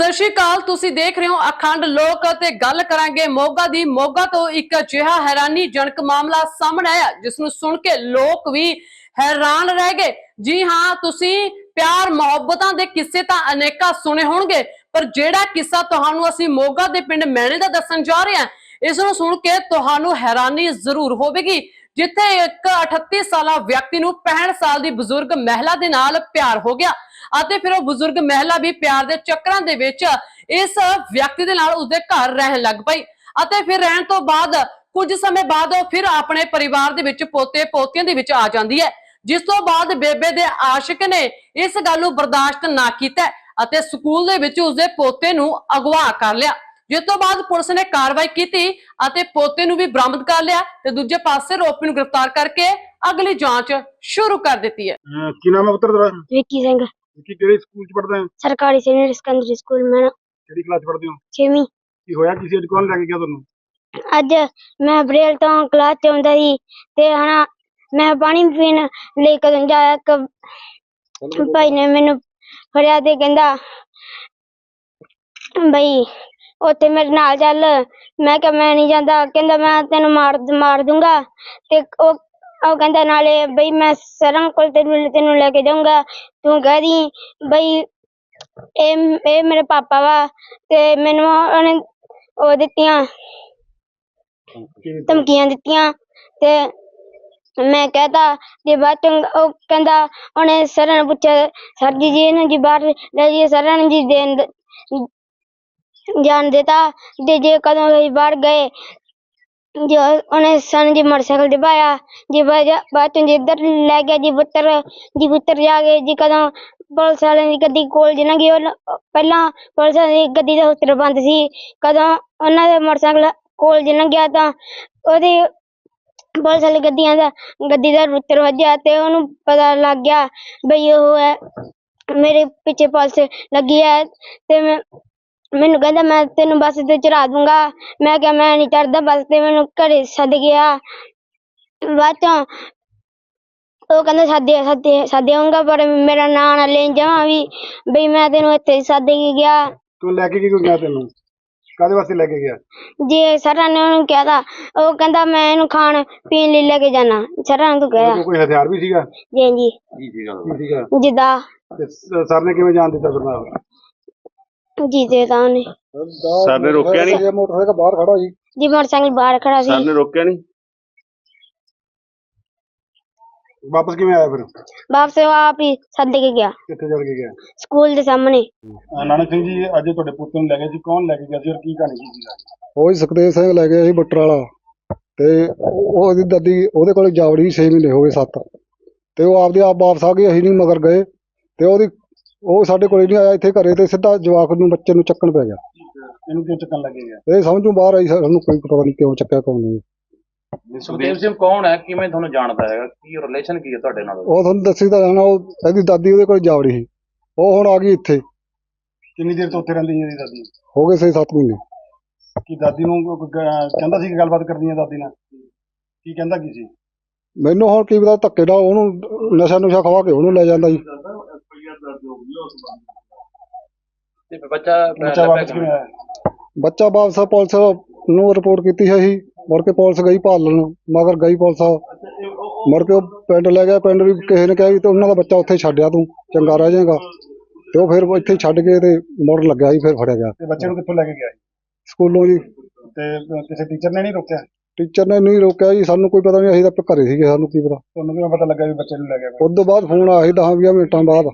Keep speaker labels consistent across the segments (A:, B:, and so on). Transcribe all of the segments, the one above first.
A: ਸਤਿ ਸ਼੍ਰੀ ਅਕਾਲ, ਤੁਸੀਂ ਦੇਖ ਰਹੇ ਹੋ ਅਖੰਡ ਲੋਕ ਅਤੇ ਗੱਲ ਕਰਾਂਗੇ ਮੋਗਾ ਦੀ। ਮੋਗਾ ਤੋਂ ਇੱਕ ਅਜਿਹਾ ਹੈਰਾਨੀਜਨਕ ਮਾਮਲਾ ਸਾਹਮਣੇ ਆਇਆ, ਜਿਸ ਨੂੰ ਸੁਣ ਕੇ ਲੋਕ ਵੀ ਹੈਰਾਨ ਰਹਿ ਗਏ। ਜੀ ਹਾਂ, ਤੁਸੀਂ ਪਿਆਰ ਮੁਹੱਬਤਾਂ ਦੇ ਕਿੱਸੇ ਤਾਂ ਅਨੇਕਾਂ ਸੁਣੇ ਹੋਣਗੇ, ਪਰ ਜਿਹੜਾ ਕਿੱਸਾ ਤੁਹਾਨੂੰ ਅਸੀਂ ਮੋਗਾ ਦੇ ਪਿੰਡ ਮੈਣੇ ਦਾ ਦੱਸਣ ਜਾ ਰਹੇ ਹਾਂ, ਇਸ ਨੂੰ ਸੁਣ ਕੇ ਤੁਹਾਨੂੰ ਹੈਰਾਨੀ ਜ਼ਰੂਰ ਹੋਵੇਗੀ। ਜਿੱਥੇ ਇੱਕ 38 ਸਾਲਾ ਵਿਅਕਤੀ ਨੂੰ 65 ਸਾਲ ਦੀ ਬਜ਼ੁਰਗ ਮਹਿਲਾ ਦੇ ਨਾਲ ਪਿਆਰ ਹੋ ਗਿਆ ਅਤੇ ਫਿਰ ਉਹ ਬਜ਼ੁਰਗ ਮਹਿਲਾ ਵੀ ਪਿਆਰ ਦੇ ਚੱਕਰਾਂ ਦੇ ਵਿੱਚ ਇਸ ਵਿਅਕਤੀ ਦੇ ਨਾਲ ਉਸਦੇ ਘਰ ਰਹਿਣ ਲੱਗ ਪਈ ਅਤੇ ਫਿਰ ਰਹਿਣ ਤੋਂ ਬਾਅਦ ਕੁਝ ਸਮੇਂ ਬਾਅਦ ਉਹ ਫਿਰ ਆਪਣੇ ਪਰਿਵਾਰ ਦੇ ਵਿੱਚ ਪੋਤੇ ਪੋਤੀਆਂ ਦੇ ਵਿੱਚ ਆ ਜਾਂਦੀ ਹੈ। ਜਿਸ ਤੋਂ ਬਾਅਦ ਬੇਬੇ ਦੇ ਆਸ਼ਿਕ ਨੇ ਇਸ ਗੱਲ ਨੂੰ ਬਰਦਾਸ਼ਤ ਨਾ ਕੀਤਾ ਅਤੇ ਸਕੂਲ ਦੇ ਵਿੱਚ ਉਸਦੇ ਪੋਤੇ ਨੂੰ ਅਗਵਾ ਕਰ ਲਿਆ। ਜਿਸ ਤੋਂ ਬਾਅਦ ਪੁਲਿਸ ਨੇ ਕਾਰਵਾਈ ਕੀਤੀ ਅਤੇ ਪੋਤੇ ਨੂੰ ਵੀ ਬਰਾਮਦ ਕਰ ਲਿਆ ਤੇ ਦੂਜੇ ਪਾਸੇ ਰੋਪੀ ਨੂੰ ਗ੍ਰਿਫਤਾਰ ਕਰਕੇ ਅਗਲੀ ਜਾਂਚ ਸ਼ੁਰੂ ਕਰ ਦਿੱਤੀ ਹੈ।
B: ਅਹ ਕੀ ਨਾਮ ਹੈ ਪੁੱਤਰ ਤੇਰਾ?
C: ਵਿੱਕੀ ਸਿੰਘ।
B: ਕੀ ਕਿਹੜੇ ਸਕੂਲ ਚ ਪੜਦਾ ਹੈ?
C: ਸਰਕਾਰੀ ਸੀਨੀਅਰ ਸੈਕੰਡਰੀ ਸਕੂਲ ਮੈਂ।
B: ਕਿਹੜੀ ਕਲਾਸ ਪੜਦੇ ਹੋ?
C: 6ਵੀਂ
B: ਕੀ ਹੋਇਆ? ਕਿਸੇ ਅੱਜ ਕੌਣ ਲੈ ਕੇ ਗਿਆ ਤੁਹਾਨੂੰ?
C: ਅੱਜ ਮੈਂ ਅਪ੍ਰੈਲ ਤੋਂ ਕਲਾਸ ਚ ਆਉਂਦਾ ਸੀ ਤੇ ਹਨਾ ਮੈਂ ਪਾਣੀ ਪੀਣ ਲਈ ਕਦੋਂ ਜਾਇਆ ਇੱਕ ਭਾਈ ਨੇ ਮੈਨੂੰ ਫੜਿਆ ਤੇ ਕਹਿੰਦਾ ਬਈ ਉੱਥੇ ਮੇਰੇ ਨਾਲ ਚੱਲ। ਮੈਂ ਕਿਹਾ ਮੈਂ ਨਹੀਂ ਜਾਂਦਾ। ਕਹਿੰਦਾ ਮੈਂ ਤੈਨੂੰ ਮਾਰ ਮਾਰ ਦੂੰਗਾ। ਤੇ ਉਹ ਉਹ ਕਹਿੰਦਾ ਨਾਲੇ ਬਈ ਮੈਂ ਸਰਾਂ ਕੋਲ ਤੈਨੂੰ ਤੈਨੂੰ ਲੈ ਕੇ ਜਾਊਂਗਾ। ਤੂੰ ਕਹਿ ਦੀ ਬਈ ਇਹ ਇਹ ਮੇਰੇ ਪਾਪਾ ਵਾ ਤੇ ਮੈਨੂੰ ਉਹਨੇ ਉਹ ਦਿੱਤੀਆਂ ਧਮਕੀਆਂ ਦਿੱਤੀਆਂ ਤੇ ਮੈਂ ਕਹਤਾ ਬਾਅਦ ਚੋਂ ਉਹ ਕਹਿੰਦਾ ਉਹਨੇ ਸਰਾਂ ਨੂੰ ਪੁੱਛਿਆ ਸਰ ਜੀ ਜੀ ਇਹਨੂੰ ਜੀ ਬਾਹਰ ਲੈ ਜੀ ਸਰਾਂ ਨੇ ਜੀ ਦੇਣ ਜਾਣ ਦਿੱਤਾ ਤੇ ਜੇ ਕਦੋਂ ਅਸੀਂ ਬਾਹਰ ਗਏ, ਜੋ ਉਹਨੇ ਸਾਨੂੰ ਜੀ ਮੋਟਰਸਾਈਕਲ ਦਿਵਾਇਆ ਜੀ ਬਾਅਦ ਚੋਂ ਜੀ ਇੱਧਰ ਲੈ ਗਿਆ, ਜੀ ਪੁੱਤਰ ਜੀ ਪੁੱਤਰ ਜਾ ਕੇ ਜੀ ਕਦੋਂ ਪੁਲਿਸ ਵਾਲਿਆਂ ਦੀ ਗੱਡੀ ਕੋਲ ਜਿਹਨਾਂ ਗਈ ਉਹ ਪਹਿਲਾਂ ਪੁਲਿਸ ਵਾਲਿਆਂ ਦੀ ਗੱਡੀ ਦਾ ਉੱਤਰ ਬੰਦ ਸੀ, ਕਦੋਂ ਉਹਨਾਂ ਦੇ ਮੋਟਰਸਾਈਕਲ ਕੋਲ ਜਿਹਨਾਂ ਗਿਆ ਤਾਂ ਉਹਦੀ ਪੁਲਿਸ ਵਾਲੀ ਗੱਡੀਆਂ ਦਾ, ਗੱਡੀ ਦਾ ਉੱਤਰ ਵੱਜਿਆ ਤੇ ਉਹਨੂੰ ਪਤਾ ਲੱਗ ਗਿਆ ਬਈ ਉਹ ਹੈ, ਮੇਰੇ ਪਿੱਛੇ ਪੁਲਿਸ ਲੱਗੀ ਹੈ ਤੇ ਮੈਂ ਮੈਨੂੰ ਕਹਿੰਦਾ ਮੈਂ ਤੈਨੂੰ ਬੱਸ ਤੇ ਚੜਾ ਦੂੰਗਾ। ਮੈਂ ਕਿਹਾ ਮੈਂ ਨਹੀਂ ਚੜਦਾ ਬੱਸ ਤੇ ਮੈਨੂੰ ਘਰੇ ਸੱਦ ਗਿਆ। ਬਾਅਦ ਚੋਂ ਉਹ ਕਹਿੰਦਾ ਸਾਦੇ ਸਾਦੇ ਸਾਦੇ ਆਊਂਗਾ ਪਰ ਮੇਰਾ ਨਾਂ ਨਾ ਲੈਣ ਜਾਵਾਂ ਵੀ ਬਈ ਮੈਂ ਤੈਨੂੰ ਇੱਥੇ ਸੱਦ ਕੇ ਗਿਆ।
B: ਤੂੰ ਲੈ ਕੇ ਕਿਉਂ ਗਿਆ ਤੈਨੂੰ? ਕਾਹਦੇ ਵਾਸਤੇ ਲੈ ਕੇ ਗਿਆ?
C: ਜੇ ਸਰਾਂ ਨੇ ਉਹਨੂੰ ਕਿਹਾ ਤਾਂ ਉਹ ਕਹਿੰਦਾ ਮੈਂ ਇਹਨੂੰ ਖਾਣ ਪੀਣ ਲਈ ਲੈ ਕੇ ਜਾਣਾ। ਸਰਾਂ ਨੂੰ ਕਿਹਾ।
B: ਕੋਈ ਹਥਿਆਰ ਵੀ ਸੀਗਾ?
C: ਜੀ ਜੀ।
B: ਕੀ ਸੀਗਾ
C: ਜਿੱਦਾਂ
B: ਤੇ ਸ- ਸਰ ਨੇ ਕਿਵੇਂ ਜਾਣ ਦਿੱਤਾ ਫਿਰ ਨਾਲ
C: ਜੀ ਦੇ ਤਾਂ ਉਹਨੇ।
D: ਸਰ ਨੇ ਰੋਕਿਆ ਨਹੀਂ?
B: ਇਹ ਮੋਟਰਸਾਈਕਲ ਬਾਹਰ ਖੜਾ ਜੀ
C: ਜੀ ਮੋਟਰਸਾਈਕਲ ਬਾਹਰ ਖੜਾ
D: ਸਰ
C: ਸੀ
D: ਨੇ ਰੋਕਿਆ ਨਹੀਂ?
B: ਵਾਪਸ ਕਿਵੇਂ ਆਇਆ ਫਿਰ?
C: ਵਾਪਸ ਉਹ ਆਪ ਹੀ ਸੱਦ ਕੇ ਗਿਆ।
B: ਕਿੱਥੇ ਚੜ ਕੇ ਗਿਆ?
C: ਸਕੂਲ ਦੇ ਸਾਹਮਣੇ।
B: ਨਾਨਕ ਸਿੰਘ ਜੀ ਅੱਜ ਤੁਹਾਡੇ ਪੁੱਤ ਨੂੰ ਲੈ ਗਏ ਸੀ। ਕੌਣ ਲੈ ਕੇ ਗਿਆ ਸੀ ਔਰ ਕੀ ਕਹਾਣੀ ਸੀਗਾ
E: ਉਹ ਹੀ ਸੁਖਦੇਵ ਸਿੰਘ ਲੈ ਗਿਆ ਸੀ ਬੱਟਰ ਵਾਲਾ। ਤੇ ਉਹ- ਉਹਦੀ ਦਾਦੀ ਉਹਦੇ ਕੋਲ ਜਾਵੜੀ 6 ਮਹੀਨੇ ਹੋ ਗਏ 7 ਤੇ ਉਹ ਆਪਦੇ ਆਪ ਵਾਪਸ ਆ ਗਈ ਅਸੀਂ ਨਹੀਂ ਮਗਰ ਗਏ। ਤੇ ਉਹਦੀ ਉਹ ਸਾਡੇ ਕੋਲ ਨਹੀਂ ਆਇਆ ਇੱਥੇ ਘਰੇ ਤੇ ਸਿੱਧਾ ਜਵਾਕ ਨੂੰ ਬੱਚੇ ਨੂੰ ਚੱਕਣ ਪੈ ਗਿਆ।
B: ਇਹਨੂੰ ਕਿਉਂ ਚੱਕਣ ਲੱਗੇ ਗਿਆ
E: ਇਹ ਸਮਝੋਂ ਬਾਹਰ ਆਈ ਸਾਨੂੰ ਕੋਈ ਪਤਾ ਨਹੀਂ ਕਿਉਂ ਚੱਕਿਆ ਕੌਣ ਨਹੀਂ।
F: ਸੁਖਦੇਵ ਸਿੰਘ ਕੌਣ ਹੈ? ਕਿਵੇਂ ਤੁਹਾਨੂੰ ਜਾਣਦਾ ਹੈਗਾ? ਕੀ ਰਿਲੇਸ਼ਨ ਕੀ ਹੈ ਤੁਹਾਡੇ ਨਾਲ?
E: ਉਹ ਤੁਹਾਨੂੰ ਦੱਸੀ ਤਾਂ ਜਾਣਾ ਉਹ ਇਹਦੀ ਦਾਦੀ ਉਹਦੇ ਕੋਲ ਜਾਵੜੀ ਸੀ। ਉਹ ਹੁਣ ਆ ਗਈ ਇੱਥੇ।
B: ਕਿੰਨੀ ਦੇਰ ਤੋਂ ਉੱਥੇ ਰਹਿੰਦੀ ਸੀ ਇਹਦੀ ਦਾਦੀ?
E: ਹੋ ਗਏ 6-7 ਮਹੀਨੇ।
B: ਕੀ ਦਾਦੀ ਨੂੰ ਕੋਈ ਗ- ਕਹਿੰਦਾ ਸੀ ਕਿ ਗੱਲਬਾਤ ਕਰਨੀ ਹੈ ਦਾਦੀ ਨਾਲ? ਕੀ ਕਹਿੰਦਾ ਕੀ ਸੀ?
E: ਮੈਨੂੰ ਹੁਣ ਕੀ ਪਤਾ ਧੱਕੇ ਨਾਲ ਉਹਨੂੰ ਨਸ਼ਾ ਨੁਸ਼ਾ ਖਵਾ ਕੇ ਉਹਨੂੰ ਲੈ ਜਾਂਦਾ ਜੀ
F: ਤੇ ਬੱਚਾ
B: ਬੱਚਾ ਵਾਪਸ ਕਿਵੇਂ? ਆਇਆ
E: ਬੱਚਾ ਵਾਪਸ ਪੁਲਿਸ ਨੂੰ ਰਿਪੋਰਟ ਕੀਤੀ ਹੈ ਜੀ ਮੁੜ ਕੇ ਪੁਲਿਸ ਗਈ ਭਾਲਣ ਮਗਰ ਗਈ ਪੁਲਿਸ। ਮੁੜ ਕੇ ਉਹ ਪਿੰਡ ਲੈ ਗਿਆ ਪਿੰਡ ਵੀ ਕਿਸੇ ਨੇ ਕਿਹਾ ਵੀ ਤੇ ਉਹਨਾਂ ਦਾ ਬੱਚਾ ਉੱਥੇ ਛੱਡਿਆ ਤੂੰ ਚੰਗਾ ਰਹਿ ਜਾਏਗਾ। ਤੇ ਉਹ ਫਿਰ ਇੱਥੇ ਛੱਡ ਕੇ ਤੇ ਮੁੜ ਲੱਗਿਆ ਜੀ ਫਿਰ ਫੜਿਆ ਗਿਆ।
B: ਤੇ ਬੱਚੇ ਨੂੰ ਕਿੱਥੋਂ ਲੈ ਕੇ ਗਿਆ
E: ਸਕੂਲੋਂ ਜੀ।
B: ਤੇ ਕਿਸੇ ਟੀਚਰ ਨੇ ਨਹੀਂ ਰੋਕਿਆ?
E: ਟੀਚਰ ਨੇ ਨਹੀਂ ਰੋਕਿਆ ਜੀ ਸਾਨੂੰ ਕੋਈ ਪਤਾ ਨਹੀਂ ਅਸੀਂ ਤਾਂ ਘਰੇ ਸੀਗੇ ਸਾਨੂੰ ਕੀ ਪਤਾ।
B: ਤੁਹਾਨੂੰ ਕਿਵੇਂ ਪਤਾ ਲੱਗਾ ਵੀ ਬੱਚੇ ਨੂੰ ਲੈ ਗਿਆ
E: ਉਸ ਤੋਂ ਬਾਅਦ ਫੋਨ ਆਇਆ ਸੀ 10 20 ਮਿੰਟਾਂ ਬਾਅਦ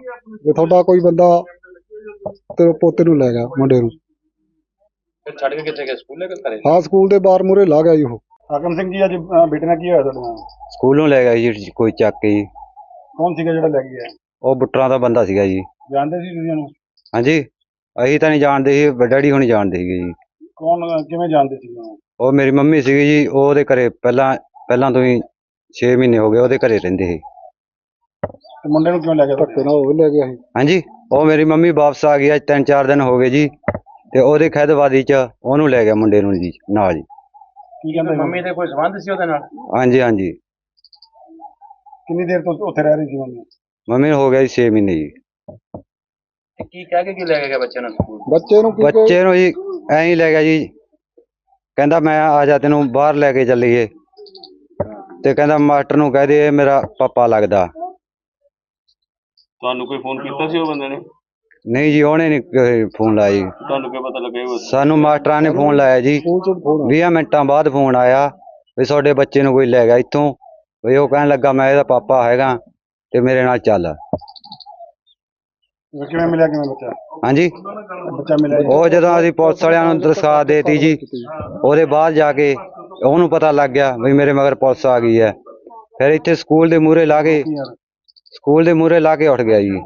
E: ਵੀ ਤੁਹਾਡਾ ਕੋਈ ਬੰਦਾ ਤੇ ਪੋਤੇ ਨੂੰ ਲੈ ਗਿਆ ਮੁੰਡੇ ਨੂੰ।
F: ਫਿਰ ਛੱਡ ਕੇ ਕਿੱਥੇ ਗਏ? ਸਕੂਲੇ ਕਿ ਘਰੇ?
E: ਹਾਂ ਸਕੂਲ ਦੇ ਬਾਹਰ ਮੂਹਰੇ ਲਾ ਗਿਆ ਜੀ ਉਹ।
B: ਹਾਕਮ ਸਿੰਘ ਜੀ ਅੱਜ ਅਹ, ਬੇਟੇ ਨਾਲ ਕੀ ਹੋਇਆ ਤੁਹਾਡੇ ਨਾਲ?
G: ਸਕੂਲੋਂ ਲੈ ਗਿਆ ਜੀ ਕੋਈ ਚੱਕ ਕੇ ਜੀ।
B: ਕੌਣ ਸੀਗਾ ਜਿਹੜਾ ਲੈ ਗਿਆ
G: ਉਹ ਬੁੱਟਰਾਂ ਦਾ ਬੰਦਾ ਸੀਗਾ ਜੀ।
B: ਜਾਣਦੇ ਸੀ ਤੁਸੀਂ ਉਹਨੂੰ?
G: ਹਾਂਜੀ। ਅਸੀਂ ਤਾਂ ਨਹੀਂ ਜਾਣਦੇ ਸੀ ਡੈਡੀ ਹੁਣੀ ਜਾਣਦੇ ਸੀਗੇ ਜੀ।
B: ਕੌਣ ਅਹ, ਕਿਵੇਂ ਜਾਣਦੇ ਸੀ ਉਹਨੂੰ?
G: ਉਹ ਮੇਰੀ ਮੰਮੀ ਸੀਗੀ ਜੀ ਉਹ ਉਹਦੇ ਘਰੇ ਪਹਿਲਾਂ ਪਹਿਲਾਂ ਤੋਂ ਹੀ 6 ਮਹੀਨੇ ਹੋ ਗਏ ਉਹਦੇ ਘਰੇ ਰਹਿੰਦੇ ਸੀ।
B: ਤੇ ਮੁੰਡੇ ਨੂੰ ਕਿਉਂ ਲੈ ਗਿਆ
E: ਧੱਕੇ ਨਾਲ ਉਹ ਵੀ ਲੈ ਗਿਆ ਸੀ।
G: ਹਾਂਜੀ ਉਹ ਮੇਰੀ ਮੰਮੀ ਵਾਪਸ ਆ ਗਈ ਅੱਜ ਤਿੰਨ ਚਾਰ ਦਿਨ ਹੋ ਗਏ ਜੀ ਤੇ ਉਹਦੇ ਖੈਦਵਾਦੀ ਚ ਉਹਨੂੰ ਲੈ ਗਿਆ ਮੁੰਡੇ ਨੂੰ ਜੀ ਨਾਲ ਜੀ
B: ਕੀ ਕਹਿੰਦੇ
F: ਮੰਮੀ ਦੇ ਕੋਈ ਸੰਬੰਧ ਸੀ ਉਹਦੇ ਨਾਲ?
G: ਹਾਂਜੀ ਹਾਂਜੀ।
B: ਕਿੰਨੀ ਦੇਰ ਤੋਂ ਉੱਥੇ ਰਹਿ ਰਹੀ ਸੀ ਮੰਮੀ?
G: ਮੰਮੀ ਨੂੰ ਹੋ ਗਿਆ ਜੀ 6 ਮਹੀਨੇ ਜੀ।
F: ਤੇ ਕੀ ਕਹਿ ਕੇ ਕੀ ਲੈ ਕੇ ਗਿਆ ਬੱਚੇ ਨੂੰ ਸਕੂਲ?
E: ਬੱਚੇ ਨੂੰ ਕੀ
G: ਬੱਚੇ ਨੂੰ ਜੀ ਐਂ ਹੀ ਲੈ ਗਿਆ ਜੀ ਕਹਿੰਦਾ ਮੈਂ ਆ ਜਾ ਤੈਨੂੰ ਬਾਹਰ ਲੈ ਕੇ ਚੱਲੀਏ। ਤੇ ਕਹਿੰਦਾ ਮਾਸਟਰ ਨੂੰ ਕਹਿ ਦੇ ਇਹ ਮੇਰਾ ਪਾਪਾ ਲੱਗਦਾ।
D: ਤੁਹਾਨੂੰ ਕੋਈ ਫੋਨ ਕੀਤਾ ਸੀ ਉਹ ਬੰਦੇ ਨੇ?
G: ਨਹੀਂ ਜੀ ਉਹਨੇ ਨਹੀਂ ਫੋਨ ਲਾਇਆ ਜੀ।
D: ਤੁਹਾਨੂੰ ਕੀ ਪਤਾ ਲੱਗਿਆ ਉਹ
G: ਸਾਨੂੰ ਮਾਸਟਰਾਂ ਨੇ ਫੋਨ ਲਾਇਆ ਜੀ।
E: ਸਕੂਲ ਚ ਫੋਨ
G: 20 ਮਿੰਟਾਂ ਬਾਅਦ ਫੋਨ ਆਇਆ ਵੀ ਤੁਹਾਡੇ ਬੱਚੇ ਨੂੰ ਕੋਈ ਲੈ ਗਿਆ ਇੱਥੋਂ। ਵੀ ਉਹ ਕਹਿਣ ਲੱਗਾ ਮੈਂ ਇਹਦਾ ਪਾਪਾ ਹੈਗਾ ਤੇ ਮੇਰੇ ਨਾਲ ਚੱਲ।
B: ਕਿਵੇਂ ਮਿਲਿਆ ਕਿਵੇਂ ਬੱਚਾ?
G: ਹਾਂਜੀ? ਉਹ ਜਦੋਂ ਅਸੀਂ ਪੁਲਿਸ ਵਾਲਿਆਂ ਨੂੰ ਦਰਖਾਸਤ ਦੇਤੀ ਜੀ ਉਹਦੇ ਬਾਅਦ ਜਾ ਕੇ ਉਹਨੂੰ ਪਤਾ ਲੱਗ ਗਿਆ ਵੀ ਮੇਰੇ ਮਗਰ ਪੁਲਿਸ ਆ ਗਈ ਹੈ। ਫਿਰ ਇੱਥੇ ਸਕੂਲ ਦੇ ਮੂਹਰੇ ਲਾ ਕੇ ਸਕੂਲ ਦੇ ਮੂਹਰੇ ਲਾ ਕੇ ਉੱਠ ਗਿਆ ਜੀ।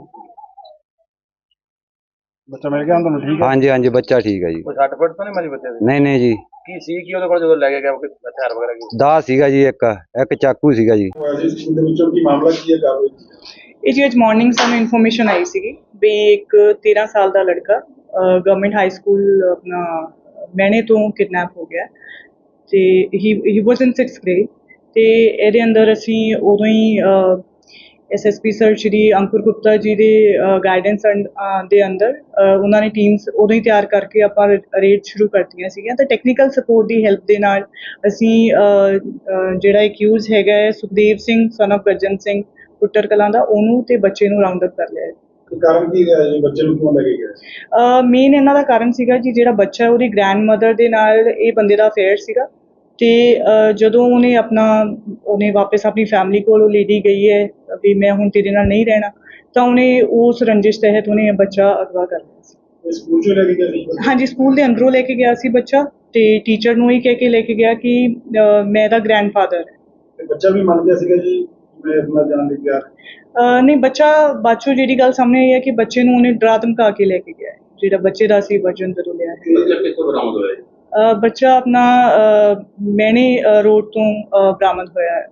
B: ਬੱਚਾ ਮਿਲ ਗਿਆ ਹੁਣ ਤੁਹਾਨੂੰ ਠੀਕ ਹੈ?
G: ਹਾਂਜੀ ਹਾਂਜੀ ਬੱਚਾ ਠੀਕ ਹੈ ਜੀ।
F: ਕੋਈ ਸੱਟ ਫੁੱਟ ਤਾਂ ਨਹੀਂ ਮਾਰੀ ਬੱਚੇ ਦੇ?
G: ਨਹੀਂ ਨਹੀਂ ਜੀ।
F: ਕੀ ਸੀ ਕੀ ਉਹਦੇ ਕੋਲ ਜਦੋਂ ਲੈ ਕੇ ਗਿਆ ਕੋਈ ਹਥਿਆਰ ਵਗੈਰਾ ਕੀ?
G: ਦਾ ਸੀਗਾ ਜੀ ਇੱਕ ਇੱਕ ਚਾਕੂ ਸੀਗਾ ਜੀ।
B: ਸਕੂਲ ਦੇ ਵਿੱਚੋਂ ਕੀ ਮਾਮਲਾ ਕੀ ਹੈ? ਕਾਰਵਾਈ
H: ਇਹ ਜੀ ਅੱਜ ਮਾਰਨਿੰਗ ਸਾਨੂੰ ਇਨਫੋਰਮੇਸ਼ਨ ਆਈ ਸੀਗੀ ਵੀ ਇੱਕ 13 ਸਾਲ ਦਾ ਲੜਕਾ ਗਵਰਨਮੈਂਟ ਹਾਈ ਸਕੂਲ ਆਪਣਾ, ਮੈਨੇ ਤੋਂ ਕਿਡਨੈਪ ਹੋ ਗਿਆ ਤੇ ਹੀ ਹੀ ਵਾਸ ਇਨ 6th ਗ੍ਰੇਡ ਤੇ ਇਹਦੇ ਅੰਦਰ ਅਸੀਂ ਉਦੋਂ ਹੀ ਐਸਐਸਪੀ ਸਰ ਸ਼੍ਰੀ ਅੰਕੁਰ ਗੁਪਤਾ ਜੀ ਦੇ ਗਾਈਡੈਂਸ ਦੇ ਅੰਦਰ ਉਹਨਾਂ ਨੇ ਟੀਮਸ ਉਦੋਂ ਹੀ ਤਿਆਰ ਕਰਕੇ ਆਪਾਂ ਰੇਡ ਸ਼ੁਰੂ ਕਰਤੀਆਂ ਸੀਗੀਆਂ ਤਾਂ ਟੈਕਨੀਕਲ ਸਪੋਰਟ ਦੀ ਹੈਲਪ ਦੇ ਨਾਲ ਅਸੀਂ ਜਿਹੜਾ ਐਕਿਊਜ਼ ਹੈਗਾ ਹੈ, ਸੁਖਦੇਵ ਸਿੰਘ ਸਨ of ਗਰਜਨ ਸਿੰਘ ਪੁੱਟਰ ਕਲਾਂ ਦਾ ਉਹਨੂੰ ਤੇ ਬੱਚੇ ਨੂੰ ਰਾਉਂਡ ਅਪ ਕਰ ਲਿਆ ਹੈ।
B: ਕਾਰਨ ਕੀ ਰਿਹਾ ਜੀ? ਬੱਚੇ ਨੂੰ ਕਿਉਂ ਲੈ ਕੇ ਗਿਆ
H: ਮੇਨ ਇਹਨਾਂ ਦਾ ਕਾਰਨ ਸੀਗਾ ਜੀ ਜਿਹੜਾ ਬੱਚਾ ਹੈ, ਉਹਦੀ ਗ੍ਰੈਂਡਮਦਰ ਦੇ ਨਾਲ ਇਹ ਬੰਦੇ ਦਾ ਅਫੇਅਰ ਸੀਗਾ। ਤੇ ਜਦੋਂ ਉਹਨੇ ਆਪਣਾ ਉਹਨੇ ਵਾਪਸ ਆਪਣੀ ਫੈਮਿਲੀ ਕੋਲ ਉਹ ਲੇਡੀ ਗਈ ਹੈ ਵੀ ਮੈਂ ਹੁਣ ਤੇਰੇ ਨਾਲ ਨਹੀਂ ਰਹਿਣਾ ਤਾਂ ਉਹਨੇ ਉਸ ਰੰਜਿਸ਼ ਤਹਿਤ ਉਹਨੇ ਇਹ ਬੱਚਾ ਅਗਵਾ ਕਰ ਲਿਆ ਸੀ।
B: ਸਕੂਲ ਚੋਂ ਲੈ ਕੇ ਗਿਆ ਸੀ?
H: ਹਾਂਜੀ ਸਕੂਲ ਦੇ ਅੰਦਰੋਂ ਲੈ ਕੇ ਗਿਆ ਸੀ ਬੱਚਾ ਤੇ ਟੀਚਰ ਨੂੰ ਹੀ ਕਹਿ ਕੇ ਲੈ ਕੇ ਗਿਆ ਕਿ ਮੈਂ ਇਹਦਾ ਗ੍ਰੈਂਡਫਾਦਰ ਹੈ।
B: ਬੱਚਾ ਵੀ ਮੰਨ ਗਿਆ ਸੀਗਾ ਜੀ? ਇਸ ਨਾਲ ਜਾਣ ਲਈ ਗਿਆ
H: ਅਹ ਨਹੀਂ ਬੱਚਾ ਬਾਚੋ ਜਿਹੜੀ ਗੱਲ ਸਾਹਮਣੇ ਆਈ ਹੈ ਕਿ ਬੱਚੇ ਨੂੰ ਉਹਨੇ ਡਰਾ ਧਮਕਾ ਕੇ ਲੈ ਕੇ ਗਿਆ ਹੈ ਜਿਹੜਾ ਬੱਚੇ ਦਾ ਸੀ ਵਰਜਨ ਜਦੋਂ ਲਿਆ ਹੈ
F: ਬੱਚਾ ਕਿੱਥੋਂ ਬਰਾਮਦ ਹੋਇਆ ਜੀ?
H: ਅਹ ਬੱਚਾ ਆਪਣਾ ਅਹ, ਮੈਣੇ ਅਹ, ਰੋਡ ਤੋਂ ਅਹ, ਬਰਾਮਦ ਹੋਇਆ ਹੈ।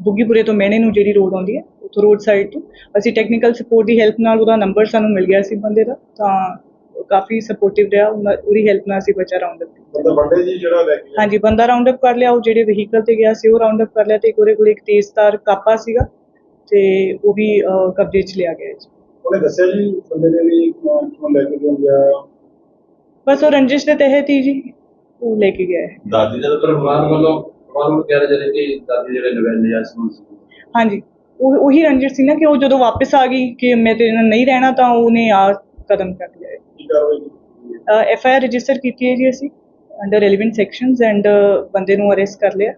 H: ਬੁੱਗੀਪੁਰੇ ਤੋਂ ਮੈਣੇ ਨੂੰ ਜਿਹੜੀ ਰੋਡ ਆਉਂਦੀ ਹੈ ਉੱਥੋਂ ਰੋਡ ਸਾਈਡ ਤੋਂ। ਅਸੀਂ ਟੈਕਨੀਕਲ ਸਪੋਰਟ ਦੀ ਹੈਲਪ ਨਾਲ ਉਹਦਾ ਨੰਬਰ ਸਾਨੂੰ ਮਿਲ ਗਿਆ ਸੀ ਬੰਦੇ ਦਾ ਤਾਂ ਕਾਫੀ ਸਪੋਰਟਿਵ ਰਿਹਾ ਉਹਨਾਂ- ਉਹਦੀ ਹੈਲਪ ਨਾਲ ਅਸੀਂ ਬੱਚਾ ਰਾਉਂਡ ਅਪ ਕੀਤਾ।
B: ਮਤਲਬ ਵੱਡੇ ਜੀ ਜਿਹੜਾ ਲੈ ਕੇ
H: ਹਾਂਜੀ ਬੰਦਾ ਰਾਉਂਡ ਅਪ ਕਰ ਲਿਆ ਉਹ ਜਿਹੜੇ ਵਹੀਕਲ ਤੇ ਗਿਆ ਸੀ ਉਹ ਰਾਉਂਡ ਅਪ ਕਰ ਲਿਆ ਤੇ ਇੱਕ ਉਹਦੇ ਕੋਲ ਇੱਕ ਤੇਜ਼ਧਾਰ ਕਾਪਾ ਸੀਗਾ ਤੇ ਉਹ ਵੀ ਅਹ, ਕਬਜ਼ੇ 'ਚ ਲਿਆ ਗਿਆ ਜੀ।
B: ਉਹਨੇ ਦੱਸਿਆ ਜੀ ਬੰਦੇ ਨੇ ਵੀ ਅਹ, ਕਿਉਂ ਲੈ ਕੇ ਕਿਉਂ ਗਿਆ?
H: ਬਸ ਉਹ ਰੰਜਿਸ਼ ਦੇ ਤਹਿਤ ਹੀ ਜੀ ਉਹ ਲੈ ਕੇ ਗਿਆ। ਹੈ
F: ਦਾਦੀ ਦਾ ਪਰਿਵਾਰ ਵੱਲੋਂ ਪਰਿਵਾਰ ਨੂੰ ਕਹਿ ਰਹੇ ਜਿਹੜੇ ਕਿ ਦਾਦੀ ਜਿਹੜੇ ਨਵੈਲ ਜਾਂ ਸਮਝ
H: ਹਾਂਜੀ ਉਹ ਉਹੀ ਰੰਜਿਸ਼ ਸੀ ਨਾ ਕਿ ਉਹ ਜਦੋਂ ਵਾਪਸ ਆ ਗਈ ਕਿ ਮੈਂ ਤੇਰੇ ਨਾਲ ਨਹੀਂ ਰਹਿਣਾ ਤਾਂ ਉਹਨੇ ਆ ਕਦਮ ਕਰ ਲਿਆ
B: ਕੀਤੀ
H: ਐਫ ਆਈ ਆਰ ਰਜਿਸਟਰ ਕੀਤੀ ਹੈ ਜੀ ਅਸੀਂ ਅੰਡਰ ਰੈਲੇਵੈਂਟ ਸੈਕਸ਼ਨਸ ਐਂਡ ਬੰਦੇ ਨੂੰ ਅਰੈਸਟ ਕਰ ਲਿਆ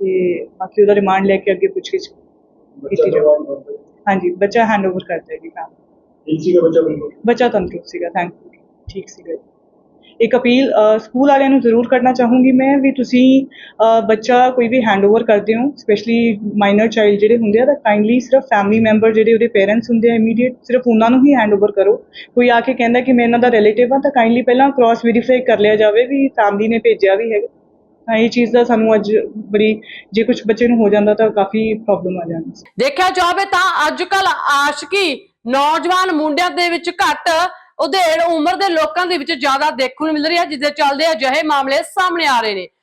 H: ਤੇ ਬਾਕੀ ਉਹਦਾ ਰਿਮਾਂਡ ਲੈ ਕੇ ਅੱਗੇ ਪੁੱਛਗਿੱਛ ਕੀਤੀ
B: ਬੰਦਾ
H: ਹਾਂਜੀ ਬੱਚਾ ਹੈਂਡਓਵਰ ਕਰ ਜੀ ਫੈਮਿਲੀ
B: ਠੀਕ ਸੀਗਾ ਬੱਚਾ ਬਿਲਕੁਲ?
H: ਬੱਚਾ ਤੰਦਰੁਸਤ ਸੀਗਾ ਥੈਂਕਫੁਲੀ ਠੀਕ ਸੀਗਾ ਇੱਕ ਅਪੀਲ ਸਕੂਲ ਵਾਲਿਆਂ ਨੂੰ ਜ਼ਰੂਰ ਕਰਨਾ ਚਾਹੂੰਗੀ ਮੈਂ ਵੀ ਤੁਸੀਂ ਬੱਚਾ ਕੋਈ ਵੀ ਹੈਂਡਓਵਰ ਕਰਦੇ ਹੋ ਸਪੈਸ਼ਲੀ ਮਾਈਨਰ ਚਾਈਲਡ ਜਿਹੜੇ ਹੁੰਦੇ ਆ, ਤਾਂ ਕਾਈਂਡਲੀ ਸਿਰਫ ਫੈਮਿਲੀ ਮੈਂਬਰ ਜਿਹੜੇ ਉਹਦੇ ਪੇਰੈਂਟਸ ਹੁੰਦੇ ਆ ਇਮੀਡੀਏਟ ਸਿਰਫ ਉਹਨਾਂ ਨੂੰ ਹੀ ਹੈਂਡਓਵਰ ਕਰੋ। ਕੋਈ ਆ ਕੇ ਕਹਿੰਦਾ ਕਿ ਮੈਂ ਇਹਨਾਂ ਦਾ ਰਿਲੇਟਿਵ ਆ ਤਾਂ ਕਾਈਂਡਲੀ ਪਹਿਲਾਂ ਕ੍ਰਾਸ ਵੈਰੀਫਾਈ ਕਰ ਲਿਆ ਜਾਵੇ ਵੀ ਫੈਮਿਲੀ ਨੇ ਭੇਜਿਆ ਵੀ ਹੈਗਾ। ਤਾਂ ਇਹ ਚੀਜ਼ ਦਾ ਸਾਨੂੰ ਅੱਜ ਬੜੀ, ਜੇ ਕੁਝ ਬੱਚੇ ਨੂੰ ਹੋ ਜਾਂਦਾ ਤਾਂ ਕਾਫੀ ਪ੍ਰੋਬਲਮ ਆ ਜਾਂਦੀ।
A: ਦੇਖਿਆ ਜਾਵੇ ਤਾਂ ਅੱਜ ਕੱਲ ਆਸ਼ਕੀ ਨੌਜਵਾਨ ਮੁੰਡਿਆਂ ਦੇ ਵਿੱਚ ਘੱਟ ਉਧੇੜ ਉਮਰ ਦੇ ਲੋਕਾਂ ਦੇ ਵਿੱਚ ਜ਼ਿਆਦਾ ਦੇਖਣ ਨੂੰ ਮਿਲ ਰਹੀ ਹੈ ਜਿਸ ਦੇ ਚੱਲਦੇ ਅਜਿਹੇ ਮਾਮਲੇ ਸਾਹਮਣੇ ਆ ਰਹੇ ਨੇ।